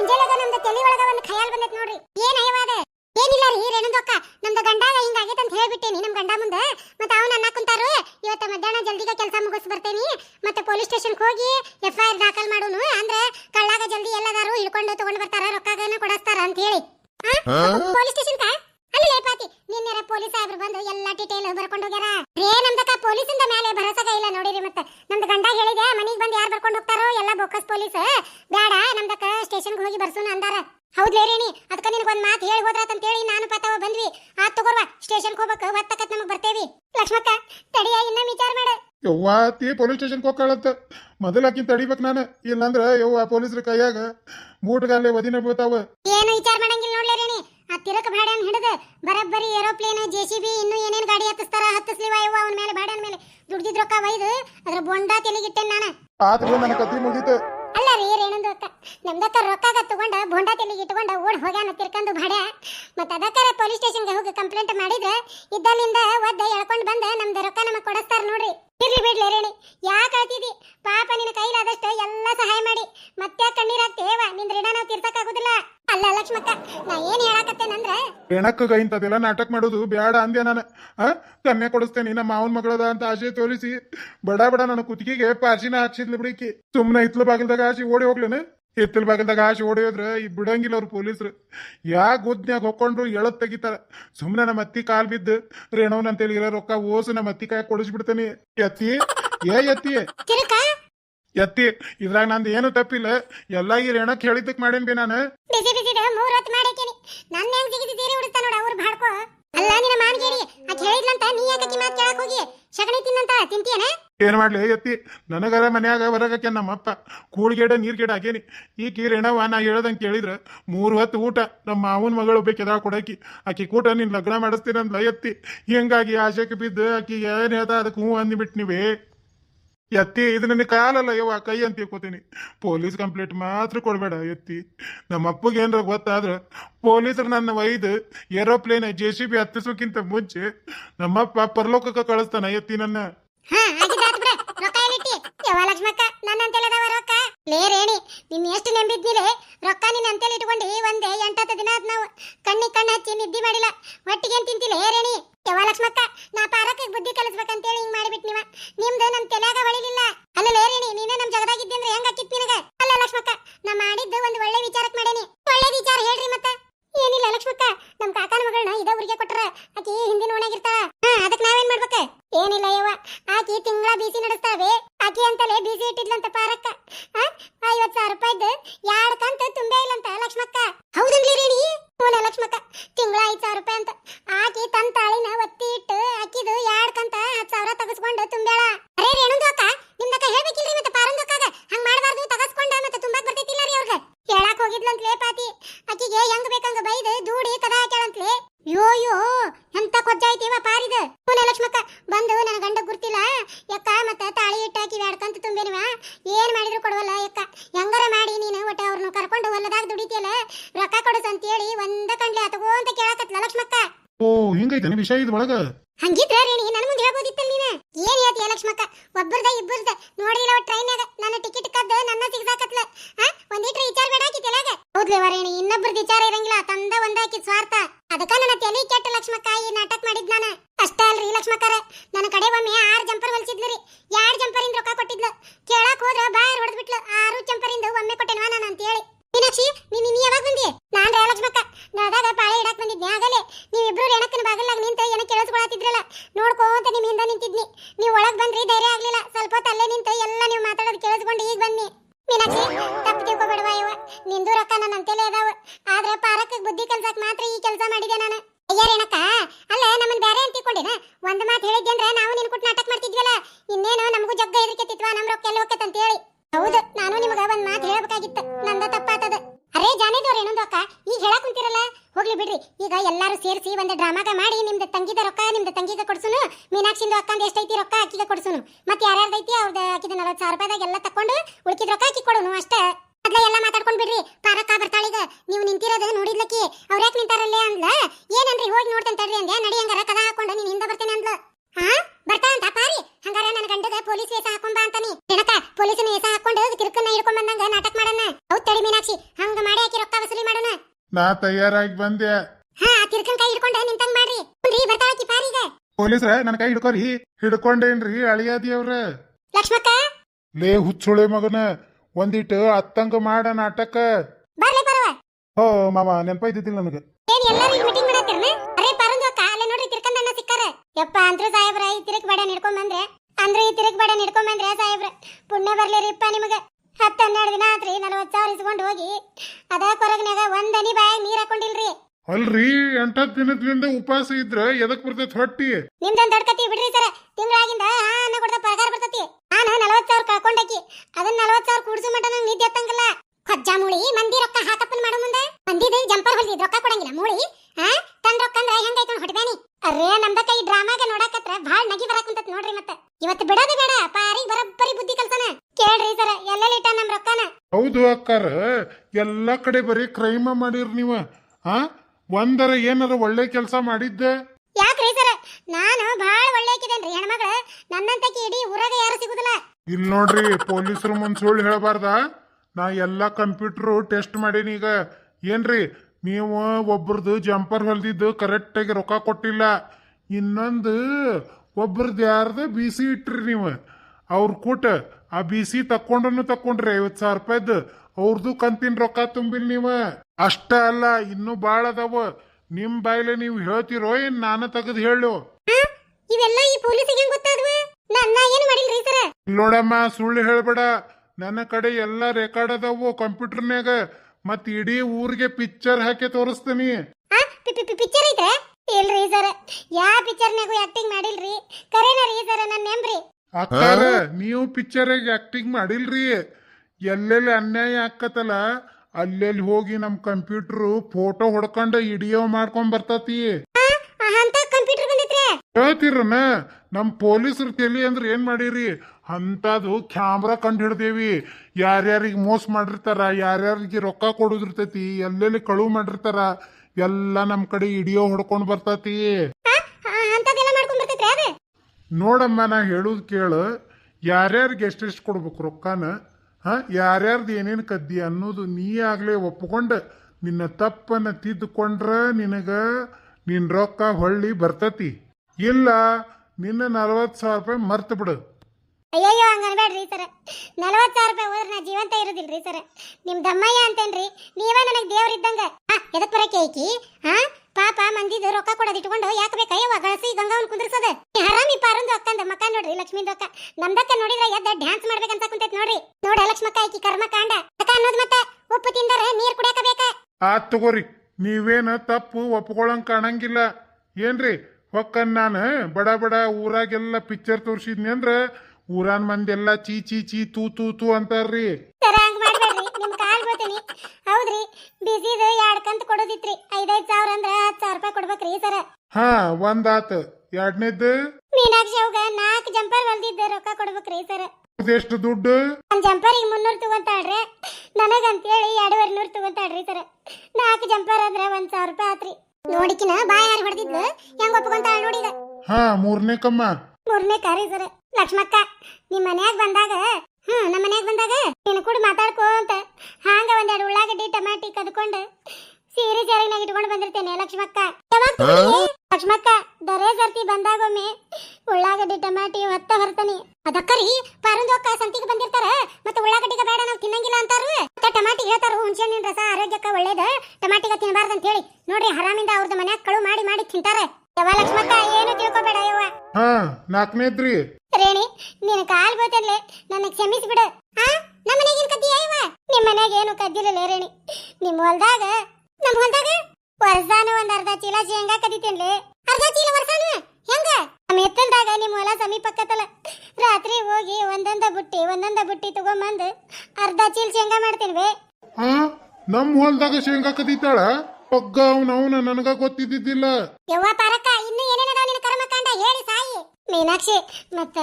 ಮುಂಜಾನೆಗ ನಮ್ದು ತಲೆ ಒಳಗ ಒಂದು ಖಯಾಲ್ ಬಂದೈತ್ ನೋಡ್ರಿ. ಏನ್ ಅಯ್ಯವಾದ? ಏನಿಲ್ಲ ರೀ ರೇಣುದಕ್ಕ. ನಮ್ದು ಗಂಡಾಗ ಹಿಂಗಾಗೈತೆ ಅಂತ ಹೇಳ್ಬಿಟ್ಟೇನಿ ನಮ್ ಗಂಡ ಮುಂದೆ. ಮತ್ತೆ ಅವನ ಅನ್ನ ಕುಂತಾರು ಇವತ್ತು ಮಧ್ಯಾಹ್ನ ಜಲ್ದಿಗ ಕೆಲಸ ಮುಗಿಸ್ ಬರ್ತೇನಿ. ಮತ್ತೆ ಪೊಲೀಸ್ ಸ್ಟೇಷನ್ಗೆ ಹೋಗಿ ಎಫ್ ಐ ಆರ್ ದಾಖಲ್ ಮಾಡೋನು. ಅಂದ್ರೆ ಕಳ್ಳಾಗ ಜಲ್ದಿ ಎಲ್ಲದಾರು ಹಿಡ್ಕೊಂಡು ತಗೊಂಡ್ ಬರ್ತಾರ ರೊಕ್ಕಗನ ಕೊಡಸ್ತಾರ ಅಂತ ಹೇಳಿ. ಪೊಲೀಸ್ ಸ್ಟೇಷನ್ ಅಲ್ಲಿ ಪಾತಿ ನಿನ್ನೆರ ಪೊಲೀಸ್ ಸಾಹೇಬ್ರು ಬಂದು ಎಲ್ಲಾ ಡಿಟೇಲ್ ಬರ್ಕೊಂಡು ಹೋಗ್ಯಾರ. ರೇ ನಮ್ದಕ್ಕ ಪೊಲೀಸಿಂದ ಮೇಲೆ ಭರಸಗ ಇಲ್ಲ ನೋಡಿರಿ ಮತ್ತೆ. ನಮ್ದು ಗಂಡ ಹೇಳಿದೆ ಮನಿಗ್ ಬಂದು ಯಾರು ಬರ್ಕೊಂಡು ಹೋಗ್ತಾರೋ ಎಲ್ಲ ಬೊಕ್ಕಸ್ ಪೊಲೀಸ್. ಬೇಡ ನಮ್ದಕ್ಕ ಸ್ಟೇಷನ್ಗೆ ಹೋಗಿ ಬರ್ಸೋಣ ಅಂದಾರ. ಹೌದ್ಲೇ ರೇಣಿ ಅದಕ್ಕ ನಿನಗೆ ಒಂದು ಮಾತು ಹೇಳಿ ಹೋದ್ರ ಅಂತ ಹೇಳಿ ನಾನು ಪತಾವ ಬಂದ್ವಿ. ಆತ್ ತಗೋರ್ವ ಸ್ಟೇಷನ್ಗೆ ಹೋಗ್ಬೇಕು ಹೊತ್ತಕತ್ ನಮಗೆ ಬರ್ತೇವಿ. ಲಕ್ಷ್ಮಕ್ಕ ತಡಿಯ ಇನ್ನ ವಿಚಾರ ಮಾಡ. ಯವ್ವ ತೀ ಪೊಲೀಸ್ ಸ್ಟೇಷನ್ ಹೋಗ್ಕಾಳಂತ. ಮೊದಲ ಆಕಿನ್ ತಡಿಬೇಕು ನಾನು. ಇಲ್ಲಂದ್ರ ಯವ್ವ ಪೊಲೀಸ್ರ ಕೈಯಾಗ ಮೂಟ್ಗಾಲೆ ಒದಿನ ಬೀಳ್ತಾವ. ಏನು ವಿಚಾರ ಮಾಡಂಗಿಲ್ಲ ನೋಡ್ಲೇ ರೇಣಿ. ಆ ತಿರಕ್ ಭಾಡ್ಯಾನ್ ಹಿಡಿದು ಬರಬ್ಬರಿ ಏರೋಪ್ಲೇನ್ ಜೆ ಸಿ ಬಿ ಇನ್ನು ಏನೇನ್ ಗಾಡಿ ಹತ್ತಿಸ್ತಾರ ಹತ್ತಿಸ್ಲಿವ ಇವ ಅವನ ಮೇಲೆ ಭಾಡ್ಯಾನ್ ಮೇಲೆ. ದುಡ್ದಿದ್ ರೊಕ್ಕ ಒಯ್ದು ಅದ್ರ ಬೊಂಡ ತೆಲಿಗಿಟ್ಟೆನ್ ನಾನು. ಆತ್ರು ನನ್ನ ಮುಗೀತು ಅಲ್ಲ ರೀ ರೇಣಂದು ಅಕ್ಕ. ನಮ್ದಕ್ಕ ರೊಕ್ಕಾಗ ತಗೊಂಡ ಬೊಂಡ ತೆಲಿಗೆ ಇಟ್ಕೊಂಡ ಓಡ್ ಹೋಗ್ಯಾನ ತಿರ್ಕಂದು ಭಾಡ್ಯ ಮತ್ತ ಅದಕ್ಕರ ಪೊಲೀಸ್ ಸ್ಟೇಷನ್ಗೆ ಹೋಗಿ ಕಂಪ್ಲೇಂಟ್ ಮಾಡಿದ್ರೆ ಇದ್ದಲ್ಲಿಂದ ಒದ್ದ ಎಳ್ಕೊಂಡು ಬಂದ ನಮ್ದು ರೊಕ್ಕ ನಮಗೆ ಕೊಡಸ್ತಾರ ನೋಡ್ರಿ. ಇರ್ಲಿ ಬಿಡ್ಲಿ ರೇಣಿ. ಯಾಕೆ ಆತಿದಿ ಪಾಪ ನಿನ್ನ ಕೈಲಾದಷ್ಟು ಎಲ್ಲ ಸಹಾಯ ಮಾಡಿ. ಮತ್ತೆ ಕಣ್ಣೀರಾಗ್ತೇವ ನಿನ್ ಋಣ ನಾವು ತೀರ್ಸಕ್ಕಾಗುದಿಲ್ಲ. ಅಲ್ಲ, ಲಕ್ಷ್ಮಕ್ಕ, ನಾ ಏನ್ ಹೇಳಾಕತ್ತೇನಂದ್ರ ಹೆಣಕ್ಕ ಇಂಥದೆಲ್ಲ ನಾಟಕ ಮಾಡೋದು ಬ್ಯಾಡ ಅಂದೆ ನಾನು. ಕನ್ಯಾ ಕೊಡಿಸ್ತೇನೆ ನಿನ್ನ ಮಾವನ್ ಮಗಳದ ಅಂತ ಆಸೆ ತೋರಿಸಿ. ಬಡ ಬಡ ನನ್ನ ಕುತ್ತಿಗೆಗೆ ಪಾರ್ಸಿನ ಹಾಕ್ಸಿದ್ಲು ಬಿಡಿಕಿ ಸುಮ್ಮನೆ ಇತ್ಲು ಬಾಗಿಲ್ದಾಗ ಆಸಿ ಓಡಿ ಹೋಗ್ಲೇನ. ಹಿತ್ತಲ ಬಾಗಿಲ್ದಾಗ ಆಶೆ ಓಡಿ ಹೋದ್ರ ಈ ಬಿಡಂಗಿಲ್ಲ ಅವ್ರು ಪೊಲೀಸರು. ಯಾ ಗುದ್ನ್ಯಾಗ ಹೊಕ್ಕೊಂಡ್ರು ಎಳತ್ ತೆಗಿತಾರ. ಸುಮ್ಮನೆ ನಮ್ಮ ಅತ್ತಿ ಕಾಲ್ ಬಿದ್ದು ರೇಣವನ್ ಅಂತೇಳಿ ಇರೋ ರೊಕ್ಕ ಓಸು ನಮ್ಮ ಅತ್ತಿ ಕಾಯಿ ಕೊಡಿಸ್ಬಿಡ್ತೇನೆ. ಎತ್ತಿ ಏ ಎತ್ತಿ ಎತ್ತಿ ಇದ್ರಾಗ ನಂದು ಏನು ತಪ್ಪಿಲ್ಲ. ಎಲ್ಲ ಈ ರೇಣಕ್ ಹೇಳಿದ್ದಕ್ ಮಾಡೇನ್ ಬಿ ನಾನು. ಬಿಸಿ ಬಿಸಿದ ಮೂರ್ ಹೊತ್ತು ಮಾಡೇಕೇನಿ. ನನ್ನ ಹೆಂಗ್ ನೋಡ ಅವ್ರು ಬಾಡ್ಕೋ ಅಲ್ಲ ನಿನ್ನ ಮಾನ್ಗೇರಿ ಆಕೆ ಹೇಳಿದ್ಲಂತ ನೀ ಯಾಕೆ ಮಾತು ಕೇಳಕ್ ಹೋಗಿ? ಶಗಣಿ ತಿನ್ನಂತ ತಿಂತೀಯನ? ಏನ್ ಮಾಡ್ಲಿ? ಎತ್ತಿ ನನಗರ ಮನ್ಯಾಗ ಹೊರಗಕ್ಕೆ ನಮ್ಮಪ್ಪ ಕೂಳ್ಗೇಡ ನೀರ್ ಗಿಡ ಹಾಕೇನಿ ಈ ರೇಣವ್ವ ನಾ ಹೇಳ್ದಂಗೆ ಕೇಳಿದ್ರ ಮೂರು ಹೊತ್ತು ಊಟ ನಮ್ಮ ಮಾವನ ಮಗಳು ಕೆದಾ ಕೊಡಾಕಿ, ಆಕಿ ಕೂಟ ನೀನ್ ಲಗ್ನ ಮಾಡಿಸ್ತೀನಂದ್ಲ ಎತ್ತಿ ಹಿಂಗಾಗಿ ಆಶೆಗೆ ಬಿದ್ದು ಆಕಿ ಏನು ಹೇಳ್ತಾ ಅದಕ್ಕೆ ಹ್ಞೂ ಅಂದ್ಬಿಟ್ ನೀವೇ. ಎತ್ತಿ, ಇದು ನನಗೆ ಕಾಲಲ್ಲ ಯವ್ವ, ಕೈ ಅಂತ ತಿಳ್ಕೊತೀನಿ. ಪೊಲೀಸ್ ಕಂಪ್ಲೇಂಟ್ ಮಾತ್ರ ಕೊಡ್ಬೇಡ ಎತ್ತಿ ನಮ್ಮ ಅಪ್ಪಗೆ ಏನ್ರ ಗೊತ್ತಾದ್ರೆ ಪೊಲೀಸರು ನನ್ನ ಒಯ್ದು ಏರೋಪ್ಲೇನ್ ಜೆ ಸಿ ಬಿ ಹತ್ತಿಸೋಕ್ಕಿಂತ ಮುಂಚೆ ನಮ್ಮಪ್ಪ ಪರಲೋಕಕ್ಕೆ ಕಳಿಸ್ತಾನ ಎತ್ತಿ ನನ್ನ ಹಾ ಆಗಿದ್ದಾತ್ ಬಿಡ ರೊಕ್ಕ ಎಲ್ಲಿಟ್ಟಿ ಯವ್ವ ಲಕ್ಷ್ಮಕ್ಕ? ನನ್ನ ಅಂತೇಳದವ ರೊಕ್ಕ? ಲೇ ರೇಣಿ, ನಿನ್ ಎಷ್ಟು ನೆಂಬಿದ್ನಿಲೆ? ರೊಕ್ಕ ನಿನ್ನ ಅಂತೇಳಿ ಇಟ್ಕೊಂಡು ಒಂದೇ ಎಂಟತ್ತು ದಿನ ಆತ್ ನಾವು. ಕಣ್ಣಿ ಕಣ್ಣು ಹಚ್ಚಿ ನಿದ್ದಿ ಮಾಡಿಲ್ಲ. ಒಟ್ಟಿಗೆ ತಿಂತಿಲ್ಲ ಏ ರೇಣಿ? ಯವ್ವ ಲಕ್ಷ್ಮಕ್ಕ, ನಾ ಪಾರಕ್ಕೆ ಬುದ್ಧಿ ಕಲಿಸ್ಬೇಕಂತೇಳಿ ಹಿಂಗ್ ಮಾಡಿಬಿಟ್ ನೀವ ನಿಮ್ದು ನಮ್ ತಲೆಯಾಗ ಹೊಳಿಲಿಲ್ಲ ಅಲ್ಲ ಲೇ ರೇಣಿ ನೀನೇ ನಮ್ ಜಗದಾಗಿದ್ದೆ ಅಂದ್ರೆ ಹೆಂಗ್ ಹಾಕಿತ್ ನಿನಗ ಅಲ್ಲ ಲಕ್ಷ್ಮಕ್ಕ ನಾ ಮಾಡಿದ್ದು ಒಂದು ಒಳ್ಳೆ ವಿಚಾರಕ್ಕೆ ಮಾಡೇನಿ ಒಳ್ಳೆ ವಿಚಾರ ಹೇಳ್ರಿ ಮತ್ತ ಏನಿಲ್ಲ ಲಕ್ಷ್ಮಕ್ಕ ನಮ್ ಕಾಕನ ಮಗಳನ್ನ ಇದ ಊರಿಗೆ ಕೊಟ್ರ ಆಕಿ ಹಿಂದಿನ ಓಣಾಗಿರ್ತಾಳ ಹಾ ಅದಕ್ಕೆ ನಾವೇನ್ ಮಾಡ್ಬೇಕ ಏನಿಲ್ಲ ಯವ್ವ ಆಕಿ ತಿಂಗಳ ಬೀಸಿ ನಡೆಸ್ತಾವೆ ಆಕಿ ಅಂತಲೇ ಬೀಸಿ ಇಟ್ಟಿದ್ಲಂತ ಪಾರಕ್ಕ ಆ, ಐವತ್ ಸಾವಿರ ರೂಪಾಯಿದ್ದು ಎರಡ್ ಕಂತು ತುಂಬೇ ಇಲ್ಲಂತ ಲಕ್ಷ್ಮಕ್ಕ ಹೌದನ್ಲಿ ರೇಣಿ ಹೂನ ಲಕ್ಷ್ಮಕ್ಕ ತಿಂಗಳ ಐದ್ ಸಾವಿರ ರೂಪಾಯಿ ಅಂತ ಆಕಿ ತನ್ ತಾಳಿನ ಒತ್ತಿ ಇಟ್ಟು ಆಕಿದು ಎರಡ್ ಕಂತ ಹತ್ ಸಾವಿರ ತಗಸ್ಕೊಂಡು ತುಂಬ್ಯಾಳ ಅರೇ ರೇಣುದು ಅಕ್ಕ ನಿಮ್ದಕ್ಕ ಹೇಳ್ಬೇಕಿಲ್ರಿ ಮತ್ತೆ ಪಾರಂದು ಅಕ್ಕಾಗ ಹಂಗ್ ಮಾಡಬಾರ್ದು ತಗಸ್ಕೊಂಡ ಮತ್ತೆ ತುಂಬಾಕ್ ಬರ್ತೈತಿಲ್ಲ ರೀ ಅವ್ರಿಗೆ ಹೇಳಾಕ್ ಹೋಗಿದ್ಲಂತ್ಲೇ ಪಾತಿ ಆಕಿಗೆ ಹೆಂಗ್ ಬೇಕಂಗ ಬೈದು ದೂಡಿ ಕದ ಹಾಕ್ಯಾಳಂತ್ಲೇ ಯೋ ಯೋ ಎಂತ ಕೊಜ್ಜ ಐತಿವ ಪಾರಿದ ಪುನಃ ಲಕ್ಷ್ಮಕ್ಕ ಬಂದು ನನ್ನ ಗಂಡ ಗುರ್ತಿಲ್ಲ ಯಕ್ಕ ಮತ್ತ ತಾಳಿ ಇಟ್ಟಾಕಿ ವ್ಯಾಡ್ಕಂತ ತುಂಬೇನಿವ ಏನ್ ಮಾಡಿದ್ರು ಕೊಡವಲ್ಲ ಯಕ್ಕ ಹೆಂಗಾರ ಮಾಡಿ ನೀನು ಒಟ್ಟ ಕರ್ಕೊಂಡು ಹೊಲದಾಗ ದುಡಿತಿಯಲ್ಲ ರೊಕ್ಕ ಕೊಡಸ್ ಅಂತೇಳಿ ಒಂದ ಕಂಡ್ಲೆ ಅತಗೋ ಅಂತ ಕೇಳಕತ್ಲ ಲಕ್ಷ್ಮಕ್ಕ. ಓ ಹಿಂಗೈತೆ ವಿಷಯ ಇದ್ ಒಳಗ? ಹಂಗಿದ್ರ ರೇಣಿ ನನ್ ಮುಂದೆ ಹೇಳ್ಬೋದಿತ್ತಲ್ ನೀನ? ಏನ್ ಹೇಳ್ತೀಯ ಲಕ್ಷ್ಮಕ್ಕ? ಒಬ್ಬರ್ದ ಇಬ್ಬರ್ದ. ನೋಡಿಲ್ಲ ಅವ್ ಟ್ರೈನ್ಯಾಗ ನನ್ನ ಟಿಕೆಟ್ ಕದ್ದು ನನ್ನ ಸಿಗ್ದಾಕತ್ಲ ಹಾ? ಒಂದಿಟ್ರೆ ವಿಚಾರ ಬೇಡ ಹಾಕಿ ತಲೆಯಾಗ ಹೌದ್ಲೇವ ರೇಣಿ ಇನ್ನೊಬ್ರದ್ ವಿಚಾರ ಇರಂಗಿಲ್ಲ. ತಂದ ಒಂದಾಕಿ ಸ್ವಾರ್ಥ. ಅದಕ್ಕ ನನ್ನ ತಲೆ ಕೆಟ್ಟ ಲಕ್ಷ್ಮಕ್ಕ ಈ ನಾಟಕ ಮಾಡಿದ್ ನಾನ. ಅಷ್ಟ ಅಲ್ರಿ ಲಕ್ಷ್ಮಕ್ಕರ. ನನ್ನ ಕಡೆ ಒಮ್ಮೆ ಆರ್ ಜಂಪರ್ ಹೊಲ್ಸಿದ್ಲು ರೀ. ಎರಡ್ ಜಂಪರಿಂದ ರೊಕ್ಕ ಕೊಟ್ಟಿದ್ಲು? ಕೇಳಕ್ ಹೋದ್ರ ಬಾಯ್ ಹೊಡೆದ್ಬಿಟ್ಲು ಆರು ಜಂಪರಿಂದ ಒಮ್ಮೆ ಕೊಟ್ಟೆನ್ವಾ ನಾನು ಅಂತ ಮೀನಾಕ್ಷಿ ನೀನ್ ನೀ ಯಾವಾಗ ಬಂದಿ? ನಾನ್ ರೇ ಲಕ್ಷ್ಮಕ್ಕ ನಾದಾಗ ಪಾಳೆ ಇಡಕ್ ಬಂದಿದ್ದೆ ಆಗಲೇ ನೀವಿಬ್ರು ರೇಣಕ್ಕನ ಬಾಗಲ್ಲಾಗ ನಿಂತ ಏನೋ ಕೇಳಿಸ್ಕೊಳತಿದ್ರಲ್ಲ. ನೋಡ್ಕೋತ ನಿಮ್ಮ ಹಿಂದ ನಿಂತಿದ್ನಿ. ನೀವು ಒಳಗೆ ಬಂದ್ರಿ ಧೈರ್ಯ ಆಗ್ಲಿಲ್ಲ. ಸ್ವಲ್ಪ ಹೊತ್ತು ಅಲ್ಲೇ ನಿಂತ ಎಲ್ಲ ನೀವು ಮಾತಾಡೋದು ಕೇಳಿಸ್ಕೊಂಡು ಈಗ ಬನ್ನಿ. ಮೀನಾಕ್ಷಿ, ತಪ್ಪು ತಿಳ್ಕೊಬೇಡವ ಇವ. ನಿಂದು ರೊಕ್ಕ ನನ್ನ ಅಂತೇಲೆ ಅದಾವ. ಆದ್ರೆ ಪಾರಕ್ಕೆ ಬುದ್ಧಿ ಕಲ್ಸಕ್ ಮಾತ್ರ ಈ ಕೆಲಸ ಮಾಡಿದೆ ನಾನು? ಅಯ್ಯ ರೇಣಕ್ಕ, ಅಲ್ಲ ನಮ್ಮನ್ ಬೇರೆ ಅಂತ ತಿಳ್ಕೊಂಡಿನ ಒಂದ್ ಮಾತು ಹೇಳಿದ್ದೆ ನಾವು ನಿನ್ ಕೊಟ್ಟು ನಾಟಕ ಮಾಡ್ತಿದ್ವಲ್ಲ. ಇನ್ನೇನು ನಮಗೂ ಜಗ್ಗ ಎದರ್ಕೆತ್ತಿತ್ವ ನಮ್ ರೊಕ್ಕ ಎಲ್ಲ ಹೋಗತ್ತಂತ ಹೇಳಿ ಹೌದು, ನಾನು ನಿಮಗ ಒಂದ್ ಮಾತು ಹೇಳಬೇಕಾಗಿತ್ತು. ನಂದ ತಪ್ಪಾತದ. ಅರೇ ಜಾನೇದವ್ರ ಏನೊಂದು ಅಕ್ಕ. ಈಗ ಹೇಳಕ್ ಕುಂತಿರಲ್ಲ? ಹೋಗ್ಲಿ ಬಿಡ್ರಿ. ಈಗ ಎಲ್ಲಾರು ಸೇರಿಸಿ ಒಂದ್ ಡ್ರಾಮಾಗ ಮಾಡಿ ನಿಮ್ದು ತಂಗಿದ ರೊಕ್ಕ, ನಿಮ್ದು ತಂಗಿಗೆ ಕೊಡ್ಸುನು. ಮೀನಾಕ್ಷಿಂದು ಅಕ್ಕಂದ ಎಷ್ಟೈತಿ ರೊಕ್ಕ ಅಕ್ಕಿಗೆ ಕೊಡ್ಸುನು. ಮತ್ತೆ ಯಾರ್ಯಾರ್ದೈತಿ ಅವ್ರದ್ದು ಅಕ್ಕಿದ ನಲವತ್ತು ಸಾವಿರ ರೂಪಾಯಿದಾಗ ಎಲ್ಲ ತಕೊಂಡು ಉಳ್ಕಿದ ರೊಕ್ಕ ಅಕ್ಕಿ ಕೊಡುನು ಅಷ್ಟೇ. ಅದ್ಲ ಎಲ್ಲ ಮಾತಾಡ್ಕೊಂಡ್ ಬಿಡ್ರಿ. ಪಾರಕ್ಕ ಬರ್ತಾಳೀಗ, ನೀವು ನಿಂತಿರೋದ ನೋಡಿದ್ಲಕ್ಕಿ. ಅವ್ರ ಯಾಕೆ ನಿಂತಾರಲ್ಲೇ ಅಂದ್ಲ? ಏನನ್ರಿ ಹೋಗಿ ನೋಡ್ತೇನೆ ತಡ್ರಿ ಅಂದೆ ನಡಿ ಹಂಗಾರ ಕದ ಹಾಕೊಂಡು ನೀನ್ ಹಿಂದೆ ಬರ್ತೇನೆ ಅಂದ್ಲ. ಹಾ? ಬರ್ತಾಳಂತ? ಪಾರಿ. ಹಂಗಾರ ನನ್ನ ಗಂಡಗ ಪೊಲೀಸ್ ವೇಷ ಹಾಕೊಂಡ್ ಬಾ ಅಂತಾನಿ. ಜನಕ ಪೊಲೀಸನ ವೇಷ ಹಾಕೊಂಡು ಕಿರುಕನ್ನ ಹಿಡ್ಕೊಂಡ್ ಬಂದಂಗ ನಾಟಕ ಮಾಡನ್ನ? ಹೌದ್ ತಡಿ ಮೀನಾಕ್ಷಿ. ಹಂಗ ಮಾಡಿ ಆಕಿ ನಾ ತಯಾರಾಗಿ ಬಂದೆ. ಹಾ ತಿರ್ಕನ್ ಕೈ ಹಿಡ್ಕೊಂಡು ನಿಂತಂಗ್ ಮಾಡ್ರಿ. ಹುಡ್ರಿ ಬರ್ತಾಳಕಿ ಪಾರಿಗೆ. ಪೊಲೀಸ್ರ ನನ್ನ ಕೈ ಹಿಡ್ಕೋರಿ. ಹಿಡ್ಕೊಂಡೇನ್ರಿ ಅಳಿಯಾದಿಯವ್ರ ಲಕ್ಷ್ಮಕ್ಕ? ಲೇ ಹುಚ್ಚುಳೆ ಮಗನ ಒಂದಿಟ್ಟು ಅತ್ತಂಗ ಮಾಡ ನಾಟಕ. ಬರ್ಲಿ ಬರವ. ಹೋ ಮಾಮ ನೆನಪಾಯ್ತಿದ್ದಿಲ್ಲ ನನಗೆ. ಏನ್ ಎಲ್ಲಾರು ಯಪ್ಪ ಅಂದ್ರೆ ಸಾಹೇಬ್ರ ಈ ತಿರುಗ್ ಬಡ ಹಿಡ್ಕೊಂಡ್ ಬಂದ್ರೆ? ಅಂದ್ರೆ ಈ ತಿರುಗ್ ಬಡ ಹಿಡ್ಕೊಂಡ್ ಬಂದ್ರೆ ಸಾಹೇಬ್ರ? ಪುಣ್ಯ ಬರ್ಲಿರಿಪ್ಪ ನಿಮಗೆ. ಹತ್ತು ಹನ್ನೆರಡು ದಿನ ಆತ್ರಿ ನಲವತ್ತು ಸಾವಿರ ಇಸ್ಕೊಂಡು ಹೋಗಿ ಅದ ಕೊರಗನ್ಯಾಗ ಒಂದ್ ಹನಿ ಬಾಯಾಗ ನೀರ್ ಹಾಕೊಂಡಿಲ್ರಿ. ಅಲ್ರಿ ಎಂಟತ್ತು ದಿನದಿಂದ ಉಪವಾಸ ಇದ್ರ ಎದಕ್ ಬರ್ತೈತಿ ಹೊಟ್ಟಿ? ನಿಮ್ದೊಂದ್ ದೊಡ್ಡ ಕತ್ತಿ ಬಿಡ್ರಿ ಸರ. ತಿಂಗಳಾಗಿಂದ ಹಾ ಅನ್ನ ಕೊಡ್ದ ಪಗಾರ ಬರ್ತತಿ. ನಾನು ನಲವತ್ತು ಸಾವಿರ ಕಳ್ಕೊಂಡಾಕಿ ಅದನ್ನ ನಲವತ್ತು ಸಾವಿರ ಕುಡ್ಸು ಮಟ ನಂಗೆ ನಿದ್ದೆ ಎತ್ತಂಗಿಲ್ಲ. ಕೊಜ್ಜಾ ಮೂಳಿ ಮಂದಿ ರೊಕ್ಕ ಹಾಕಪ್ಪನ್ ಮಾಡೋ ಮುಂದೆ. ಮಂದಿದ ಜಂಪರ್ ಹೊಲ್ದಿದ್ ರೊಕ್ಕ ಕೊಡಂಗಿಲ್ಲ. ಮೂಳಿ ಹಾ? ತನ್ ರೊಕ್ಕ ಅಂದ್ರೆ ಹೆಂಗೈತು ಹೊಟ್ಬ್ಯಾನಿ ಅರೇ ನಮ್ದಕ್ಕ ಈ ಡ್ರಾಮಾಗ ನೋಡಕತ್ರ ಭಾಳ ನಗಿ ಬರಾಕ್ ಕುಂತತ್ ನೋಡ್ರಿ ಮತ್ತೆ. ಇವತ್ತು ಬಿಡೋದೇ ಬೇಡ ಪಾರಿ ಬರೋಬ್ಬರಿ ಬುದ್ಧಿ ಕಲ್ಸನ. ಕೇಳ್ರಿ ಸರ ಎಲ್ಲೆಲ್ಲಿ ಇಟ್ಟ ನಮ್ ರೊಕ್ಕನ? ಹೌದು ಅಕ್ಕಾರ ಎಲ್ಲಾ ಕಡೆ ಬರೀ ಕ್ರೈಮ ಮಾಡಿರ್ ನೀವ. ಹಾ? ಒಂದರ ಏನಾರ ಒಳ್ಳೆ ಕೆಲಸ ಮಾಡಿದ್ದೆ? ಯಾಕ್ರಿ ಸರ? ನಾನು ಭಾಳ ಒಳ್ಳೆ ಹಾಕಿದೇನ್ರಿ ಹೆಣ್ಮಗಳ. ನನ್ನಂತಕಿ ಇಡೀ ಊರಾಗ ಯಾರು ಸಿಗುದಿಲ್ಲ. ಇಲ್ಲಿ ನೋಡ್ರಿ ಪೊಲೀಸರು ಮುಂದ್ ಸುಳ್ಳು ಹೇಳಬಾರ್ದ? ನಾ ಎಲ್ಲಾ ಕಂಪ್ಯೂಟರ್ ಟೆಸ್ಟ್ ಮಾಡೀನಿ ಈಗ. ಏನ್ರಿ ನೀವು ಒಬ್ರದ್ದು ಜಂಪರ್ ಹೊಲ್ದಿದ್ದು ಕರೆಕ್ಟಾಗಿ ರೊಕ್ಕ ಕೊಟ್ಟಿಲ್ಲ. ಇನ್ನೊಂದು ಒಬ್ರದ್ದು ಯಾರ್ದು ಬಿ ಸಿ ಇಟ್ರಿ ನೀವು. ಅವ್ರ ಕೂಟ ಆ ಬಿ ಸಿ ತಕೊಂಡ್ರು ತಕೊಂಡ್ರಿ ಐವತ್ತು ಸಾವಿರ ರೂಪಾಯ್ದು. ಅವ್ರದ್ದು ಕಂತಿನ ರೊಕ್ಕ ತುಂಬಿಲ್ ನೀವು. ಅಷ್ಟ ಅಲ್ಲ ಇನ್ನೂ ಭಾಳ ಅದಾವ. ನಿಮ್ ಬಾಯ್ಲೆ ನೀವು ಹೇಳ್ತಿರೋ ಏನ್ ನಾನು ತೆಗೆದು ಹೇಳು. ಇವೆಲ್ಲ ಈ ಪೊಲೀಸಿಗೆ ಹೆಂಗ್ ಗೊತ್ತಾದ್ವು? ನನ್ನ ಏನು ಮಾಡಿಲ್ರಿ ಸರ? ನೋಡಮ್ಮ ಸುಳ್ಳು ಹೇಳ್ಬೇಡ. ನನ್ನ ಕಡೆ ಎಲ್ಲ ರೆಕಾರ್ಡ್ ಅದಾವು ಕಂಪ್ಯೂಟರ್ನ್ಯಾಗ. ಮತ್ ಇಡೀ ಊರಿಗೆ ಪಿಕ್ಚರ್ ಹಾಕಿ ತೋರಿಸ್ತೀನಿ. ಪಿಕ್ಚರ್ ಐತೆ? ಇಲ್ರಿ ಸರ್ ಯಾ ಪಿಕ್ಚರ್ನಾಗೂ ಆಕ್ಟಿಂಗ್ ಮಾಡಿಲ್ರಿ? ಕರೇನ ರೀ ಸರ್ ನನ್ನ ನೆಂಬ್ರಿ ಅಕ್ಕಾರ ನೀವು ಪಿಕ್ಚರ್ ಆಕ್ಟಿಂಗ್ ಮಾಡಿಲ್ರಿ. ಎಲ್ಲೆಲ್ಲಿ ಅನ್ಯಾಯ ಆಕತ್ತಲ್ಲ ಅಲ್ಲೆಲ್ಲಿ ಹೋಗಿ ನಮ್ ಕಂಪ್ಯೂಟರ್ ಫೋಟೋ ಹೊಡ್ಕೊಂಡು ಇಡಿಯೋ ಮಾಡ್ಕೊಂಡ್ ಬರ್ತತಿ. ಅಂತ ಹೇಳ್ತಿರನ ನಮ್ ಪೊಲೀಸರು ತಲಿ ಅಂದ್ರೆ ಏನ್ ಮಾಡಿರಿ? ಅಂತದು ಕ್ಯಾಮ್ರಾ ಕಂಡು ಹಿಡ್ದೇವಿ. ಯಾರ್ಯಾರಿಗೆ ಮೋಸ ಮಾಡಿರ್ತಾರ ಯಾರ್ಯಾರಿಗೆ ರೊಕ್ಕ ಕೊಡೋದಿರ್ತೈತಿ ಎಲ್ಲೆಲ್ಲಿ ಕಳುವು ಮಾಡಿರ್ತಾರ ಎಲ್ಲ ನಮ್ ಕಡೆ ಇಡಿಯೋ ಹೊಡ್ಕೊಂಡು ಬರ್ತತಿ. ನೋಡಮ್ಮ ನಾ ಹೇಳುದು ಕೇಳು. ಯಾರ್ಯಾರಿಗೆ ಎಷ್ಟೆಷ್ಟು ಕೊಡ್ಬೇಕು ರೊಕ್ಕನ? ಹಾ? ಯಾರ್ಯಾರ್ದು ಏನೇನು ಕದ್ದಿ ಅನ್ನೋದು ನೀ ಆಗ್ಲೇ ಒಪ್ಕೊಂಡು ನಿನ್ನ ತಪ್ಪನ್ನ ತಿದ್ದುಕೊಂಡ್ರ ನಿನಗೆ ನಿನ್ ರೊಕ್ಕ ಹೊಳ್ಳಿ ಬರ್ತತಿ. ಇಲ್ಲ ನಿನ್ನ ನಲವತ್ತು ಸಾವಿರ ರೂಪಾಯಿ ಮರ್ತು ಬಿಡು. ಅಯ್ಯಯ್ಯೋ ಹಂಗ ಅನ್ಬೇಡ್ರಿ ಸರ್. ನಲವತ್ತು ಸಾವಿರ ರೂಪಾಯಿ ಹೋದ್ರೆ ನಾ ಜೀವಂತ ಇರೋದಿಲ್ರಿ ಸರ್. ನಿಮ್ ದಮ್ಮಯ್ಯ ಅಂತೇನ್ರಿ ನೀವೇ ನನಗೆ ದೇವ್ರ ಇದ್ದಂಗ. ಎದಕ್ ಬರಕ್ಕೆ ಐಕಿ ಹಾ ಪಾಪ ಮಂದಿದು ರೊಕ್ಕ ಕೊಡೋದ್ ಇಟ್ಕೊಂಡು ಯಾಕೆ ಬೇಕಯ್ಯವ ಗಳಸಿ ಗಂಗಾವನ್ ಕುಂದ್ರಸದ. ಹರಾಮಿ ಪಾರಂದು ಅಕ್ಕಂದ ಮಕ್ಕ ನೋಡ್ರಿ ಲಕ್ಷ್ಮೀ ದೊಕ್ಕ ನಮ್ದಕ್ಕ ನೋಡಿದ್ರ ಎದ್ದ ಡ್ಯಾನ್ಸ್ ಮಾಡ್ಬೇಕಂತ ಕುಂತೈತ್ ನೋಡ್ರಿ. ನೋಡ ಲಕ್ಷ್ಮಕ್ಕ ಐಕಿ ಕರ್ಮ ಕಾಂಡ. ಅಕ್ಕ ಅನ್ನೋದ್ ಮತ್ತೆ ಉಪ್ಪು ತಿಂದರೆ ನೀರ್ ಕುಡಿಯಕ ಬೇಕ? ಆ ತಗೋರಿ. ನೀವೇನ ತಪ್ಪು ಒಪ್ಕೊಳಂಗ್ ಕಾಣಂಗಿಲ್ಲ. ಏನ್ರಿ? ಹೊಕ್ಕನ್ ನಾನು. ಬಡ ಬಡ ಊರಾಗೆಲ್ಲ ಪಿಕ್ಚರ್ ತೋರಿಸಿದ್ನಿ ಅಂದ್ರ ಊರಾನ್ ಮಂದೆಲ್ಲ ಚೀ ಚೀ ಚೀ ತೂ ತೂ ತೂ ಅಂತಾರ್ರಿ. ಸರ ಹಂಗ್ ಮಾಡ್ಬೇಡ್ರಿ. ನಿಮ್ ಕಾಲ್ ಬೀಳ್ತೀನಿ ಹೌದ್ರಿ. ಬಿಸಿದು ಎರಡ್ ಕಂತ್ ಕೊಡೋದಿತ್ರಿ. ಐದೈದ್ ಸಾವಿರ ಅಂದ್ರ ಹತ್ತು ಸಾವಿರ ರೂಪಾಯಿ ಕೊಡ್ಬೇಕ್ರಿ ಸರ. ಹಾ ಒಂದಾತ ಎರಡನೇದ್ದು ಮೀನಾಕ್ಷಿ ಅವ್ಗ ನಾಲ್ಕು ಜಂಪರ್ ಹೊಲ್ದಿದ್ದ ರೊಕ್ಕ ಕೊಡ್ಬೇಕ್ರಿ ಸರ್. ಎಷ್ಟು ದುಡ್ಡು? ಒಂದ್ ಜಂಪರಿಗೆ ಮುನ್ನೂರು ತಗೊಂತಾಳ್ರಿ. ನನಗಂತೇಳಿ ಎರಡೂವರೆ ನೂರು ತಗೊಂತಾಳ್ರಿ ಸರ್. ನಾಲ್ಕು ಜಂಪರ್ ಅಂದ್ರ ಒಂದ್ ಸಾವಿರ ರೂಪಾಯಿ ಆತ್ರಿ. ನೋಡಿಕಿನ ಬಾಯ್ ಹೊಡೆದಿದ್ಲು. ಹೆಂಗ್ ಒಪ್ಕೊಂತಾಳ ನೋಡಿದ ಹಾ ಮೂರನೇ ಕಮ್ಮ. ಮೂರನೇ ಕಾರಿ ಸರ್. ಲಕ್ಷ್ಮಕ್ಕ ನಿಮ್ಮ ಮನ್ಯಾಗ ಬಂದಾಗ ಹ್ಮ್ ನಮ್ಮ ಮನ್ಯಾಗ ಬಂದಾಗ ನೀನು ಕೂಡ ಮಾತಾಡ್ಕೋ ಅಂತ. ಹಾಂಗ ಒಂದೆರಡು ಉಳ್ಳಾಗಡ್ಡಿ ಟಮಾಟಿ ಕದ್ಕೊಂಡು ಸೀರೆ ಜಾರಿನಾಗ ಇಟ್ಕೊಂಡು ಬಂದಿರ್ತೇನೆ ಲಕ್ಷ್ಮಕ್ಕ. ಯಾವಾಗ? ಲಕ್ಷ್ಮಕ್ಕ ದರೇ ಸರ್ತಿ ಬಂದಾಗೊಮ್ಮೆ ಉಳ್ಳಾಗಡ್ಡಿ ಟಮಾಟಿ ಮತ್ತೆ ಬರ್ತಾನೆ ಅದಕ್ಕರಿ ಪರಂದೋಕ ಸಂತಿಗೆ ಬಂದಿರ್ತಾರ. ಮತ್ತೆ ಉಳ್ಳಾಗಡ್ಡಿಗೆ ಬೇಡ ನಾವು ತಿನ್ನಂಗಿಲ್ಲ ಅಂತಾರು. ಮತ್ತೆ ಟಮಾಟಿ ಹೇಳ್ತಾರ ಹುಣಸೆ ಹಣ್ಣಿನ ರಸ ಆರೋಗ್ಯಕ್ಕ ಒಳ್ಳೇದ. ಟಮಾಟಿಗೆ ತಿನ್ನಬಾರ್ದು ಅಂತ ಹೇಳಿ. ನೋಡ್ರಿ ಹರಾಮಿಂದ ಅವ್ರದ್ದು ಮನ್ಯಾಗ ಕಳು ಮಾಡಿ ಮಾಡಿ ತಿಂತಾರೆ. ಯವ್ವ ಲಕ್ಷ್ಮಕ್ಕ ಏನು ತಿಳ್ಕೊಬೇಡ ಯವ್ವ. ಹಾ ನಾಲ್ಕನೇದ್ರಿ ರೇಣಿ ನಿನ್ನ ಕಾಲ್ ಬೀಳ್ತೇನ್ಲೆ ನನ್ನ ಕ್ಷಮಿಸ್ಬಿಡು. ಹಾ ನಮ್ಮ ಮನೆಗೇನು ಕದ್ದಿ ಯವ್ವ? ನಿಮ್ಮ ಮನೆಗೆ ಏನು ಕದ್ದಿಲ್ಲ ರೇಣಿ? ನಿಮ್ಮ ಹೊಲದಾಗ ನಮ್ಮ ಹೊಲದಾಗ? ವರ್ಷಾನ ಒಂದ್ ಅರ್ಧ ಚೀಲ ಶೇಂಗಾ ಕದಿತೇನ್ಲಿ? ಅರ್ಧ ಚೀಲ ವರ್ಷಾನ? ಹೆಂಗ? ನಮ್ಮ ಎತ್ತಲ್ದಾಗ ನಿಮ್ಮ ಹೊಲ ಸಮೀಪಕ್ಕತ್ತಲ್ಲ ರಾತ್ರಿ ಹೋಗಿ ಒಂದೊಂದ ಬುಟ್ಟಿ ಒಂದೊಂದ ಬುಟ್ಟಿ ತಗೊಂಬಂದು ಅರ್ಧ ಚೀಲ ಶೇಂಗಾ ಮಾಡ್ತೇನ್ವೆ ಹಾ? ನಮ್ಮ ಹೊಲದಾಗ ಶೇಂಗಾ ಕದೀತಾಳ? ಪಗ್ಗ ಅವನ ಅವನ ನನಗ ಗೊತ್ತಿದ್ದಿದ್ದಿಲ್ಲ. ಯವ್ವ ಪಾರಕ್ಕ ಇನ್ನು ಏನೇನದ ನಿನ್ನ ಕರ್ಮಕಾಂಡ ಹೇಳಿ ಸಾಯಿ. ಮೀನಾಕ್ಷಿ ಮತ್ತ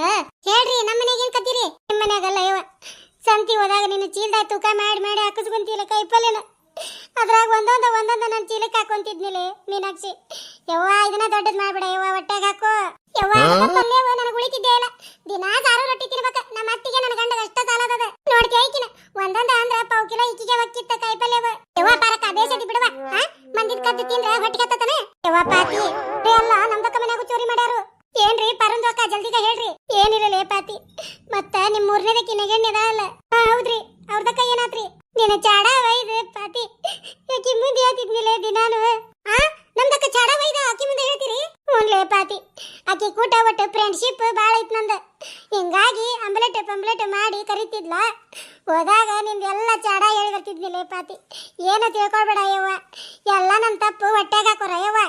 ಹೇಳ್ರಿ ನಮ್ಮ ಮನೆಗೆ ಏನ್ ಕತ್ತೀರಿ ನಿಮ್ಮ ಮನ್ಯಾಗಲ್ಲ ಯವ್ವ. ಸಂತಿ ಹೋದಾಗ ನಿನ್ನ ಚೀಲ್ದಾಗ ತೂಕ ಮಾಡಿ ಮಾಡಿ ಹಾಕಿಸ್ಕೊಂತೀರ ಕೈಪಲ್ಯನ ಅದ್ರಾಗ ಒಂದೊಂದ ಒಂದೊಂದ ನನ್ ಚೀಲಕ್ ಹಾಕೊಂತಿದ್ನಿಲೆ ಮೀನಾಕ್ಷಿ. ಯವ್ವ ಇದನ್ನ ದೊಡ್ಡದ್ ಮಾಡ್ಬಿಡ ಯವ್ವ ಹೊಟ್ಟೆಗೆ ಹಾಕು. ಯವ್ವ ಉಳಿತಿದ್ದೆ ನನಗೆ ಉಳಿತಿದ್ದೇ ಇಲ್ಲ. ದಿನಾ ಸಾರು ರೊಟ್ಟಿ ತಿನ್ಬೇಕ. ನಮ್ಮ ಅತ್ತಿಗೆ ನನ್ನ ಗಂಡದ ಅಷ್ಟ ಸಾಲದ ನೋಡ್ಕೆ ಐಕಿನ ಒಂದೊಂದ ಅಂದ್ರ ಪಾವು ಕಿಲೋ ಇಕ್ಕಿಗೆ ಒಕ್ಕಿತ್ತ ಕೈಪಲ್ಯವ. ಪಾತಿ ಆಕಿ ಕೂಟ ಒಟ್ಟು ಫ್ರೆಂಡ್ಶಿಪ್ ಭಾಳ ಐತ್ ನಂದು. ಹಿಂಗಾಗಿ ಅಂಬ್ಲೆಟ್ ಪಂಬ್ಲೆಟ್ ಮಾಡಿ ಕರಿತಿದ್ಲ. ಹೋದಾಗ ನಿಂದೆಲ್ಲ ಚಾಡ ಹೇಳಿ ಬರ್ತಿದ್ನಿಲ್ಲ ಪಾತಿ. ಏನು ತಿಳ್ಕೊಳ್ಬೇಡ ಯವ್ವ. ಎಲ್ಲ ನನ್ನ ತಪ್ಪು ಹೊಟ್ಟೆಗೆ ಹಾಕೋರ ಯವ್ವ.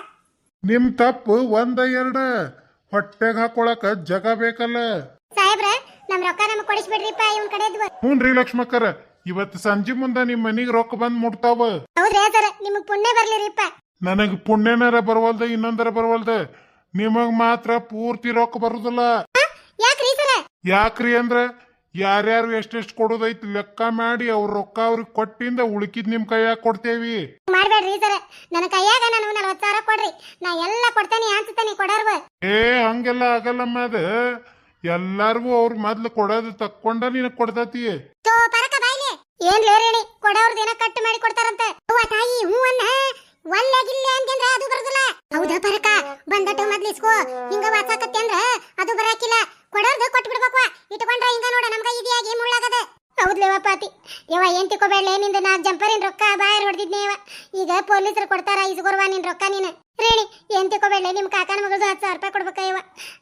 ನಿಮ್ ತಪ್ಪು ಒಂದ ಎರಡ. ಹೊಟ್ಟೆಗೆ ಹಾಕೊಳಕ ಜಗ ಬೇಕಲ್ಲ. ಸಾಹೇಬ್ರ ನಮ್ ರೊಕ್ಕ ನಮಗ್ ಕೊಡಿಸ್ಬಿಡ್ರಿಪ್ಪ ಇವನ್ ಕಡೆ ಹ್ಞೂನ್ರಿ ಲಕ್ಷ್ಮಕ್ಕರ ಇವತ್ತು ಸಂಜೆ ಮುಂದ ನಿಮ್ ಮನಿಗ್ ರೊಕ್ಕ ಬಂದ್ ಮುಟ್ತಾವ. ಹೌದ್ರಿ ಸರ್ ನಿಮಗ್ ಪುಣ್ಯ ಬರ್ಲಿರಿಪ್ಪ. ನನಗ್ ಪುಣ್ಯನಾರ ಬರವಲ್ದ ಇನ್ನೊಂದರ ಬರವಲ್ದ. ನಿಮಗ್ ಮಾತ್ರ ಪೂರ್ತಿ ರೊಕ್ಕ ಬರುದಿಲ್ಲ. ಯಾಕ್ರಿ ಸರ ಯಾಕ್ರಿ ಅಂದ್ರ ಯಾರ್ಯಾರು ಎಷ್ಟೆಷ್ಟು ಕೊಡೋದೈತಿ ಲೆಕ್ಕ ಮಾಡಿ ಅವ್ರ ರೊಕ್ಕ ಅವ್ರಿಗೆ ಕೊಟ್ಟಿಂದ ಉಳ್ಕಿದ್ ನಿಮ್ ಕೈಯಾಗ ಕೊಡ್ತೇವಿ. ಮಾಡ್ಬೇಡ್ರಿ ಸರ ನನ್ನ ಕೈಯಾಗ ನಾನು ನಲವತ್ತು ಸಾವಿರ ಕೊಡ್ರಿ. ನಾ ಎಲ್ಲ ಕೊಡ್ತೇನೆ ಅನ್ಸುತ್ತಾನೆ ಕೊಡೋರ್ವ ಏ ಹಂಗೆಲ್ಲ ಆಗಲ್ಲಮ್ಮ ಅದ ಎಲ್ಲಾರ್ಗೂ ಅವ್ರ ಮೊದ್ಲು ಕೊಡೋದು ತಕ್ಕೊಂಡ ನಿನಗ್ ಕೊಡ್ತತಿ. ತೋ ಪರಕ ಬಾಯ್ಲೆ. ಏನ್ ಲೇರೇಣಿ ಕೊಡೋರ್ದ ಏನ ಕಟ್ ಮಾಡಿ ಕೊಡ್ತಾರಂತ. ಅವ್ವ ತಾಯಿ ಅನ್ನ ಒಲ್ಲೆಗಿಲ್ಲ ಅಂತಂದ್ರ ಅದು ಬರುದಿಲ್ಲ. ಹೌದಾ ಬರಕ ಬಂದಟ್ಟು ಮೊದ್ಲು ಹಿಂಗ ವಾಚಾಕತ್ತೆ ಅಂದ್ರ ಅದು ಬರಾಕಿಲ್ಲ. ಕೊಡೋರ್ದು ಕೊಟ್ಬಿಡ್ಬೇಕು. ಇಟ್ಕೊಂಡ್ರ ಹಿಂಗ ನೋಡ, ನಮ್ಗ ಇದಿಯಾಗಿ ಮುಳ್ಳಾಗದ. ಹೌದ್ಲೇವ ಪಾತಿ. ಯವ ಏನ್ ತಿಕ್ಕೋಬೇಡ್ಲೆ ನಿಂದ ನಾ ಜಂಪರಿನ ರೊಕ್ಕ ಬಾಯರ್ ಹೊಡೆದಿದ್ನೆ ಯವ ಈಗ ಪೊಲೀಸರು ಕೊಡ್ತಾರ ಇಸ್ಕೊರ್ವಾ ನಿನ್ ರೊಕ್ಕ ನೀನು. ರೇಣಿ, ಏನ್ ತಿಕ್ಕೋಬೇಡ್ಲೆ ನಿಮ್ ಕಾಕನ ಮಗಳದು ಹತ್ತು ಸಾವಿರ ರೂಪಾಯಿ ಕೊಡ್ಬೇಕ ಯವ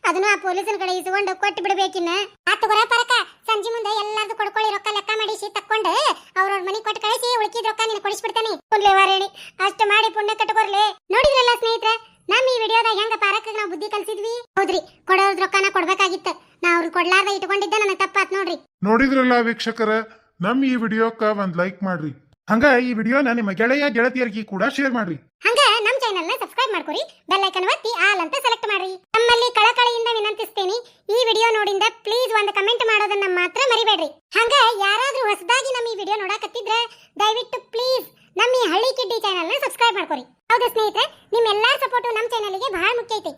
ಅದನ್ನ ಆ ಪೊಲೀಸನ ಕಡೆ ಇಸ್ಕೊಂಡು ಕೊಟ್ಟು ಬಿಡ್ಬೇಕಿನ್ನ. ಆತು ಬರ ಪರಕ, ಸಂಜೆ ಮುಂದೆ ಎಲ್ಲಾರ್ದು ಕೊಡ್ಕೊಳ್ಳಿ ರೊಕ್ಕ ಲೆಕ್ಕ ಮಾಡಿಸಿ ತಕ್ಕೊಂಡು ಅವ್ರವ್ರ ಮನೆ ಕೊಟ್ಟು ಕಳಿಸಿ ಉಳ್ಕಿದ ರೊಕ್ಕ ನೀನು ಕೊಡಿಸ್ಬಿಡ್ತಾನೆ. ರೇಣಿ, ಅಷ್ಟು ಮಾಡಿ ಪುಣ್ಯ ಕಟ್ಕೊರ್ಲೆ. ನೋಡಿದ್ರಲ್ಲ ಸ್ನೇಹಿತರೆ ನಮ್ಮ ಈ ವಿಡಿಯೋದಾಗ ಹೆಂಗ ಪಾರಕ್ ನಾವು ಬುದ್ಧಿ ಕಲ್ಸಿದ್ವಿ? ಹೌದ್ರಿ ಕೊಡೋದ್ ರೊಕ್ಕನ ಕೊಡ್ಬೇಕಾಗಿತ್ತು. ನಾ ಅವ್ರು ಕೊಡ್ಲಾರ್ದ ಇಟ್ಕೊಂಡಿದ್ದೆ ನನಗೆ ತಪ್ಪಾತ್ ನೋಡ್ರಿ. ನೋಡಿದ್ರಲ್ಲ ವೀಕ್ಷಕರ ನಮ್ಮ ಈ ವಿಡಿಯೋಕ್ಕ ಒಂದ್ ಲೈಕ್ ಮಾಡ್ರಿ. ಹಂಗ ಈ ವಿಡಿಯೋನ ನಿಮ್ಮ ಗೆಳೆಯ ಗೆಳತಿಯರಿಗೆ ಕೂಡ ಶೇರ್ ಮಾಡ್ರಿ. ಹಂಗ ನಮ್ ಚಾನೆಲ್ನ ಸಬ್ಸ್ಕ್ರೈಬ್ ಮಾಡ್ಕೊರಿ ಬೆಲ್ ಐಕನ್ ಒತ್ತಿ ಆಲ್ ಅಂತ ಸೆಲೆಕ್ಟ್ ಮಾಡ್ರಿ. ನಮ್ಮಲ್ಲಿ ಕಳಕಳಿಯಿಂದ ವಿನಂತಿಸ್ತೇನೆ ಈ ವಿಡಿಯೋ ನೋಡಿಂದ ಪ್ಲೀಸ್ ಒಂದು ಕಮೆಂಟ್ ಮಾಡೋದನ್ನ ಮಾತ್ರ ಮರಿಬೇಡ್ರಿ. ಹಂಗ ಯಾರಾದ್ರೂ ಹೊಸದಾಗಿ ನಮ್ಮ ಈ ವಿಡಿಯೋ ನೋಡಕತ್ತಿದ್ರೆ ದಯವಿಟ್ಟು ಪ್ಲೀಸ್ ನಮ್ಮ ಈ ಹಳ್ಳಿ ಕಿಡ್ಡಿ ಚಾನೆಲ್ನ ಸಬ್ಸ್ಕ್ರೈಬ್ ಮಾಡ್ಕೊರಿ. ಹೌದು ಸ್ನೇಹಿತರೆ ನಿಮ್ಮೆಲ್ಲರ ಸಪೋರ್ಟ್ ನಮ್ಮ ಚಾನೆಲ್ಗೆ ಬಹಳ ಮುಖ್ಯ ಐತಿ.